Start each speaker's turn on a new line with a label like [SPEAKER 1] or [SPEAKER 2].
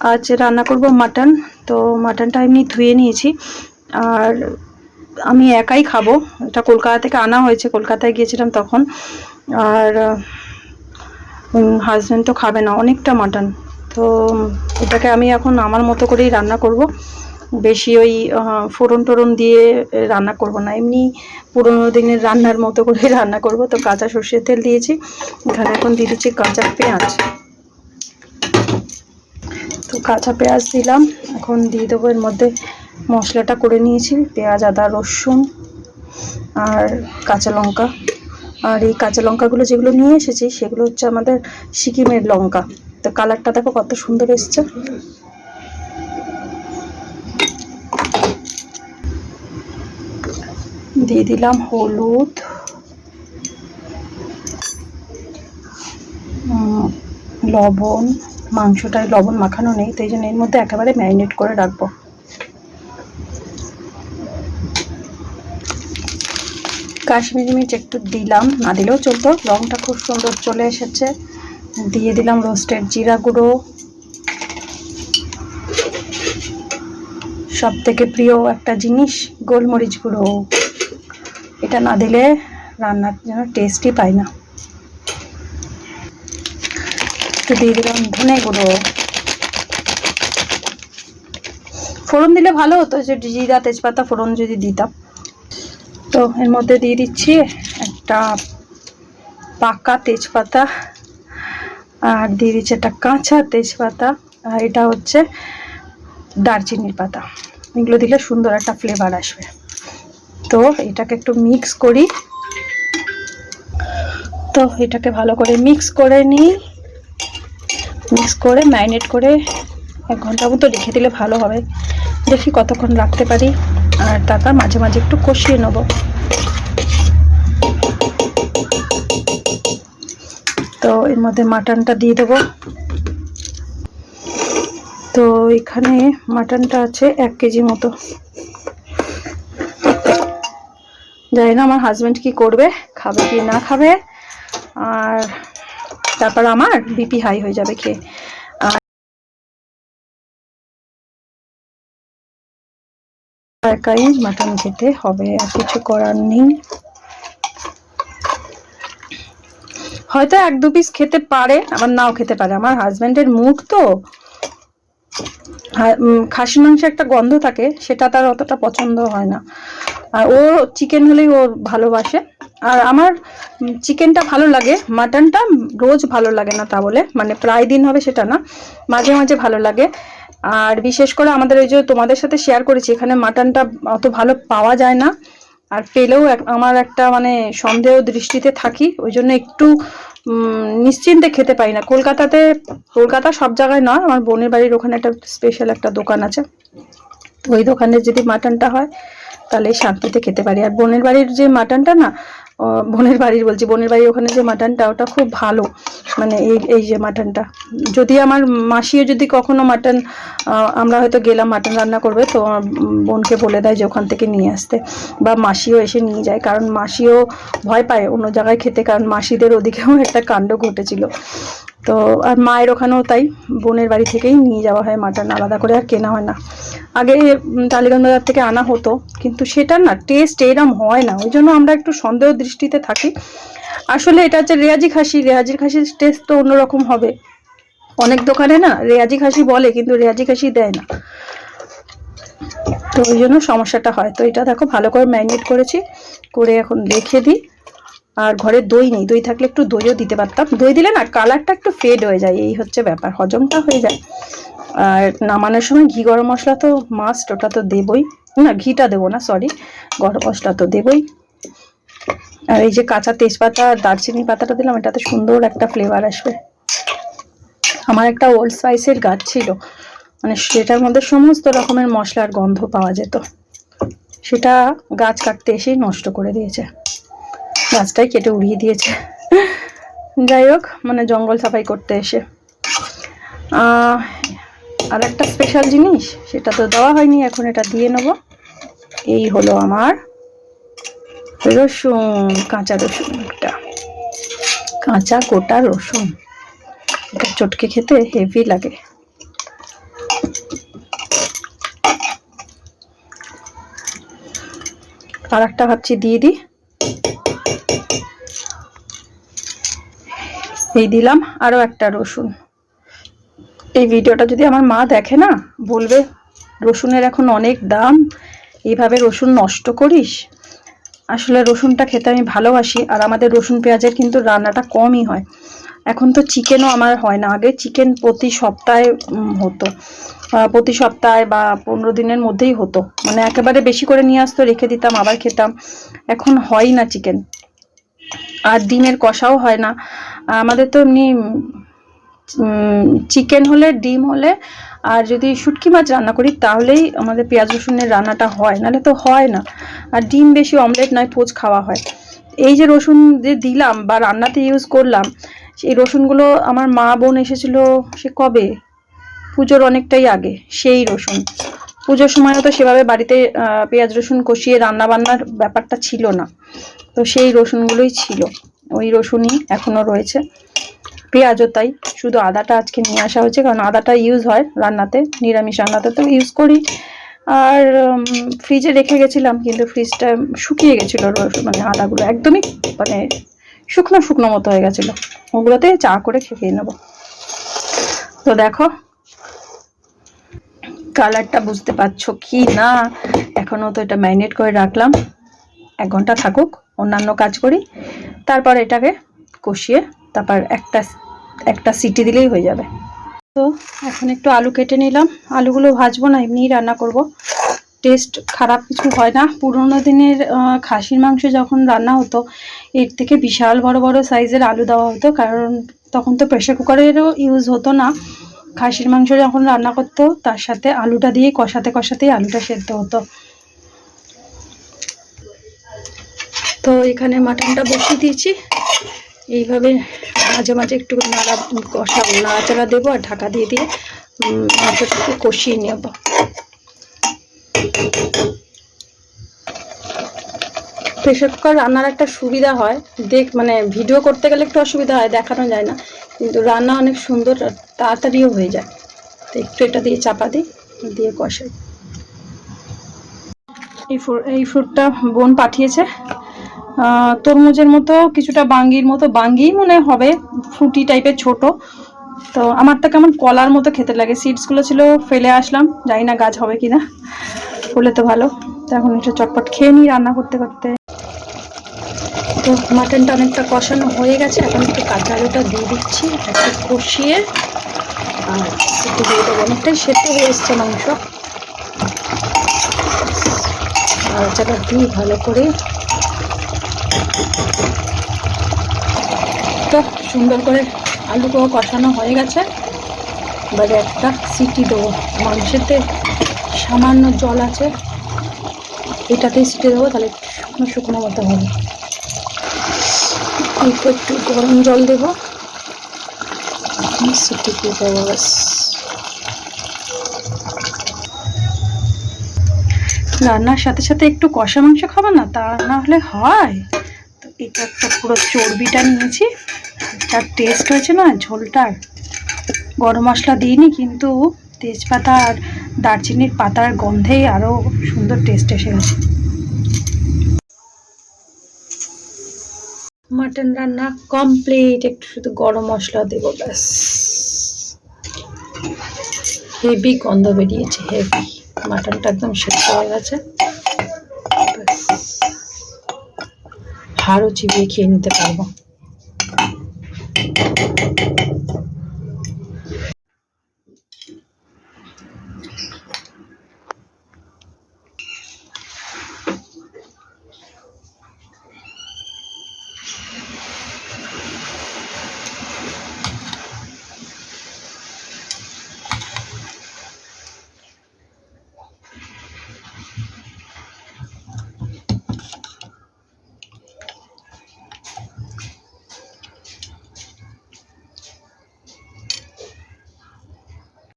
[SPEAKER 1] আজ রান্না করব মাটন। তো মাটনটা এমনি ধুয়ে নিয়েছি। আর আমি একাই খাব। এটা কলকাতা থেকে আনা হয়েছে। কলকাতায় গিয়েছিলাম তখন। আর হাজব্যান্ড তো খাবে না। অনেকটা মাটন। তো এটাকে আমি এখন আমার মতো করেই রান্না করব। বেশি ওই ফোড়ন টোড়ন দিয়ে রান্না করব না। এমনি পুরোনো দিনের রান্নার মতো করে রান্না করব। তো কাঁচা সর্ষের তেল দিয়েছি। এখানে এখন দিয়ে দিচ্ছি কাঁচা পেঁয়াজ। কাঁচা পেঁয়াজ দিলাম। এখন দিয়ে দেবো এর মধ্যে মশলাটা করে নিয়েছি, পেঁয়াজ, আদা, রসুন আর কাঁচা লঙ্কা। আর এই কাঁচা লঙ্কাগুলো যেগুলো নিয়ে এসেছি, সেগুলো হচ্ছে আমাদের সিকিমের লঙ্কা। তো কালারটা দেখো কত সুন্দর এসছে। দিয়ে দিলাম হলুদ। লবণ। মাংসটায় লবণ মাখানো নেই, তো এই জন্য এর মধ্যে একেবারে ম্যারিনেট করে রাখব। কাশ্মীরি মির্চ একটু দিলাম, না দিলেও চলতো। রংটা খুব সুন্দর চলে এসেছে। দিয়ে দিলাম রোস্টেড জিরা গুঁড়ো। সব থেকে প্রিয় একটা জিনিস, গোলমরিচ গুঁড়ো। এটা না দিলে রান্নার যেন টেস্টই পাই না। একটু দিয়ে দিলাম ধনে গুঁড়ো। ফোড়ন দিলে ভালো হতো, যে জিরা, তেজপাতা ফোড়ন যদি দিতাম। তো এর মধ্যে দিয়ে দিচ্ছি একটা পাকা তেজপাতা, আর দিয়ে দিচ্ছি একটা কাঁচা তেজপাতা, আর এটা হচ্ছে দারচিনির পাতা। এগুলো দিলে সুন্দর একটা ফ্লেভার আসবে। তো এটাকে একটু মিক্স করি। তো এটাকে ভালো করে মিক্স করে নিই। মিক্স করে ম্যারিনেট করে এক ঘণ্টা মতো রেখে দিলে ভালো হবে। দেখি কতক্ষণ রাখতে পারি। আর তারপর মাঝে মাঝে একটু কষিয়ে নেব। তো এর মধ্যে মাটনটা দিয়ে দেবো। তো এখানে মাটনটা আছে এক কেজি মতো। জানি না আমার হাজব্যান্ড কি করবে, খাবে কি না খাবে। আর তারপর আমার বিপি হাই হয়ে যাবে খেয়ে। একাই মাটন খেতে হবে, আর কিছু করার নেই। হয়তো এক দু পিস খেতে পারে, আবার নাও খেতে পারে। আমার হাজব্যান্ডের মুখ তো খাসি মাংসে একটা গন্ধ থাকে, সেটা তার অতটা পছন্দ হয় না। আর ও চিকেন হলেই ও ভালোবাসে। আর আমার চিকেনটা ভালো লাগে মাটনটা রোজ ভালো লাগে না তা বলে মানে প্রায় দিন হবে সেটা না, মাঝে মাঝে ভালো লাগে। আর বিশেষ করে আমাদের ওই যে তোমাদের সাথে শেয়ার করেছি, এখানে মাটনটা অত ভালো পাওয়া যায় না। আর পেলেও আমার একটা মানে সন্দেহ দৃষ্টিতে থাকি, ওই জন্য একটু নিশ্চিন্তে খেতে পারি না। কলকাতাতে, কলকাতা সব জায়গায় নয়, আমার বোনের বাড়ির ওখানে একটা স্পেশাল একটা দোকান আছে। ওই দোকানে যদি মাটনটা হয়, তাহলে শান্তিতে খেতে পারি। আর বোনের বাড়ির যে মাটনটা না বোনের বাড়ির বলছি। বোনের বাড়ির ওখানে যে মাটনটা, ওটা খুব ভালো। মানে এই এই যে মাটনটা। যদি আমার মাসিও যদি কখনো মাটন আমরা হয়তো গেলাম মাটন রান্না করবে, তো বোনকে বলে দেয় যে ওখান থেকে নিয়ে আসতে। বা মাসিও এসে নিয়ে যায়। কারণ মাসিও ভয় পায় অন্য জায়গায় খেতে, কারণ মাসিদের ওদিকেও একটা কাণ্ড ঘটেছিল। তো, আর মায়ের ওখানেও তাই। বোনের বাড়ি থেকেই নিয়ে যাওয়া হয় মাটন, আলাদা করে আর কেনা হয় না। আগে টালিগঞ্জ বাজার থেকে আনা হতো, কিন্তু সেটা না টেস্ট এরম হয় না। ওই জন্য আমরা একটু সন্দেহ দৃষ্টিতে থাকি। আসলে এটা হচ্ছে রেয়াজি খাসি। রেয়াজির খাসির টেস্ট তো অন্যরকম হবে। অনেক দোকানে না রেয়াজি খাসি বলে, কিন্তু রেয়াজি খাসি দেয় না। তো ওই জন্য সমস্যাটা হয়। তো এটা দেখো, ভালো করে ম্যারিনেট করেছি। করে এখন রেখে দিই। আর ঘরে দই নেই। দই থাকলে একটু দইও দিতে পারতাম। দই দিলে না কালারটা একটু ফেড হয়ে যায়। এই হচ্ছে ব্যাপার। হজমটা হয়ে যায়। আর নামানোর সময় ঘি গরম মশলা তো মাস্ট ওটা তো দেবই। না, ঘিটা দেবো না সরি গরম মশলা তো দেবই। আর এই যে কাঁচা তেজপাতা আর দারচিনি পাতাটা দিলাম, এটাতে সুন্দর একটা ফ্লেভার আসবে। আমার একটা ওল্ড স্পাইসের গাছ ছিল মানে সেটার মধ্যে সমস্ত রকমের মশলার গন্ধ পাওয়া যেত। সেটা গাছ কাটতে এসেই নষ্ট করে দিয়েছে। গাছটাই কেটে উড়িয়ে দিয়েছে। যাই হোক মানে জঙ্গল সাফাই করতে এসে। আর একটা স্পেশাল জিনিস, সেটা তো দেওয়া হয়নি, এখন এটা দিয়ে নেব। এই হলো আমার রসুন, কাঁচা রসুন একটা। কাঁচা গোটা রসুন। এটা চটকে খেতে হেভি লাগে। আর একটা ভাবছি দিয়ে দিই। এই দিলাম আরও একটা রসুন। এই ভিডিওটা যদি আমার মা দেখে না, বলবে, রসুনের এখন অনেক দাম এইভাবে রসুন নষ্ট করিস? আসলে রসুনটা খেতে আমি ভালোবাসি, আর আমাদের রসুন পেঁয়াজের কিন্তু রান্নাটা কমই হয়। এখন তো চিকেনও আমার হয় না, আগে চিকেন প্রতি সপ্তাহে হতো। প্রতি সপ্তাহে বা পনেরো দিনের মধ্যেই হতো। মানে একেবারে বেশি করে নিয়ে আসতো, রেখে দিতাম, আবার খেতাম। এখন হয় না চিকেন আর ডিমের কষাও হয় না। আমাদের তো এমনি চিকেন হলে, ডিম হলে আর যদি শুটকি মাছ রান্না করি, তাহলেই আমাদের পেঁয়াজ রসুনের রান্নাটা হয়, নাহলে তো হয় না। আর ডিম বেশি অমলেট নয়, পোচ খাওয়া হয়। এই যে রসুন যে দিলাম বা রান্নাতে ইউজ করলাম, সেই রসুনগুলো আমার মা বোন এসেছিল, সে কবে? পুজোর অনেকটাই আগে, সেই রসুন। পুজোর সময়ও তো সেভাবে বাড়িতে পেঁয়াজ রসুন কষিয়ে রান্না বান্নার ব্যাপারটা ছিল না। তো সেই রসুনগুলোই ছিল। ওই রসুনই এখনও রয়েছে। পেঁয়াজও তাই, শুধু আদাটা আজকে নিয়ে আসা হয়েছে, কারণ আদাটা ইউজ হয় রান্নাতে, নিরামিষ রান্নাতে তো ইউজ করি। আর ফ্রিজে রেখে গেছিলাম, কিন্তু ফ্রিজটা শুকিয়ে গেছিল মানে আদাগুলো একদমই মানে শুকনো শুকনো মতো হয়ে গেছিল। ওগুলোতে চা করে খেয়ে নেব। তো দেখো কালারটা বুঝতে পারছ কি না? এখনও তো এটা ম্যারিনেট করে রাখলাম। এক ঘণ্টা থাকুক, অন্যান্য কাজ করি। তারপর এটাকে কষিয়ে তারপর একটা একটা সিটি দিলেই হয়ে যাবে। তো এখন একটু আলু কেটে নিলাম। আলুগুলো ভাজবো না, এমনিই রান্না করব। টেস্ট খারাপ কিছু হয় না। পুরোনো দিনের খাসির মাংস যখন রান্না হতো, এর থেকে বিশাল বড় বড় সাইজের আলু দেওয়া হতো। কারণ তখন তো প্রেশার কুকারেরও ইউজ হতো না। খাসির মাংস যখন রান্না করতো, তার সাথে আলুটা দিয়ে কষাতে, কষাতেই আলুটা সেদ্ধ হতো। তো এখানে মাটনটা বসিয়ে দিয়েছি। এইভাবে মাঝে মাঝে একটু নাড়া কষা নাড়াচাড়া দেবো আর ঢাকা দিয়ে দিয়ে মাংসটাকে কষিয়ে নেব। প্রেশার কুকার রান্নার একটা সুবিধা হয়। দেখ মানে ভিডিও করতে গেলে একটু অসুবিধা হয়, দেখানো যায় না। কিন্তু রান্না অনেক সুন্দর তাড়াতাড়িও হয়ে যায়। তো একটু এটা দিয়ে চাপা দিই, দিয়ে কষাই। এই ফ্রুট এই ফ্রুটটা বোন পাঠিয়েছে। তরমুজের মতো, কিছুটা বাঙ্গির মতো, বাঙ্গি মনে হবে ফ্রুটি টাইপের ছোট। তো আমার তো কেমন কলার মতো খেতে লাগে। সিডসগুলো ছিল, ফেলে আসলাম, জানি না গাছ হবে কিনা। হলে তো ভালো। তো এখন একটু চটপট খেয়ে নিই রান্না করতে করতে। তো মাটনটা অনেকটা কষানো হয়ে গেছে, এখন একটু কাঁচা আলুটা দিয়ে দিচ্ছি, একটু কষিয়ে। আর অনেকটাই সেদ্ধ হয়ে এসছে মাংস। নাড়াচাড়া দিই ভালো করে তো সুন্দর করে আলুগুলো কষানো হয়ে গেছে। এবারে একটা সিটি দেবো। মাংসেতে সামান্য জল আছে। এটাতেই সিটি দেবো, তাহলে শুকনো শুকনো মতো হবে। একটু গরম জল দেবো। সিটি দেবো রান্নার সাথে সাথে একটু কষা মাংস খাব না? তা না হলে হয়। এটা একটা পুরো চর্বিটা নিয়েছি। যার টেস্ট হয়েছে না ঝোলটার। গরম মশলা দিইনি, কিন্তু তেজপাতা আর দারচিনির পাতার গন্ধেই আরও সুন্দর টেস্ট এসে গেছে। মাটন রান্না কমপ্লিট একটু শুধু গরম মশলা দেবো, ব্যাস। হেভি গন্ধ বেরিয়েছে হেভি মাটনটা একদম সেদ্ধ হয়ে গেছে। হাড়ও চিবিয়ে খেয়ে নিতে পারব।